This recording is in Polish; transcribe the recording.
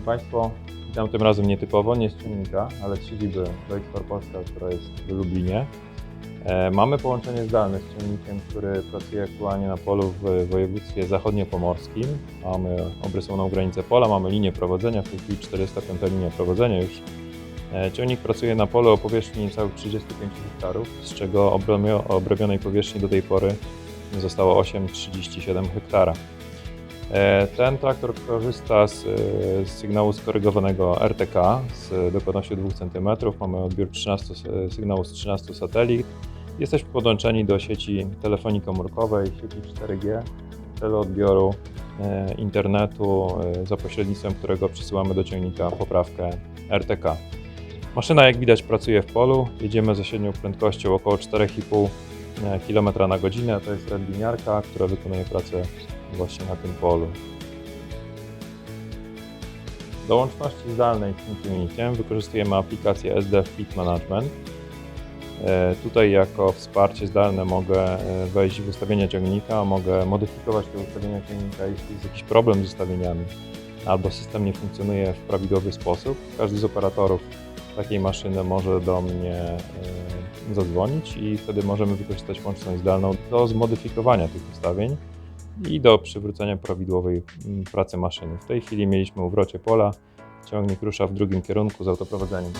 Państwo, witam tym razem nietypowo, nie z ciągnika, ale z siedziby Wexfor Polska, która jest w Lublinie. E, Mamy połączenie zdalne z ciągnikiem, który pracuje aktualnie na polu w województwie zachodniopomorskim. Mamy obrysowaną granicę pola, mamy linię prowadzenia, w tej chwili 405 linia prowadzenia już. E, Ciągnik pracuje na polu o powierzchni niecałych 35 hektarów, z czego obrobionej powierzchni do tej pory zostało 8,37 hektara. E, Ten traktor korzysta z, e, z sygnału skorygowanego RTK z dokładnością 2 cm. Mamy odbiór 13, s- sygnału z 13 satelit. Jesteśmy podłączeni do sieci telefonii komórkowej, sieci 4G w celu odbioru e, internetu, e, za pośrednictwem którego przesyłamy do ciągnika poprawkę RTK. Maszyna, jak widać, pracuje w polu. Jedziemy ze średnią prędkością około 4,5 km na godzinę. To jest redliniarka, która wykonuje pracę właśnie na tym polu. Do łączności zdalnej z ciągnikiem wykorzystujemy aplikację SD Fleet Management. E, Tutaj jako wsparcie zdalne mogę e, wejść w ustawienia ciągnika, mogę modyfikować te ustawienia ciągnika, jeśli jest jakiś problem z ustawieniami albo system nie funkcjonuje w prawidłowy sposób. Każdy z operatorów takiej maszyny może do mnie e, zadzwonić i wtedy możemy wykorzystać łączność zdalną do zmodyfikowania tych ustawień i do przywrócenia prawidłowej mm, pracy maszyny. W tej chwili mieliśmy uwrocie pola, ciągnik rusza w drugim kierunku z autoprowadzeniem.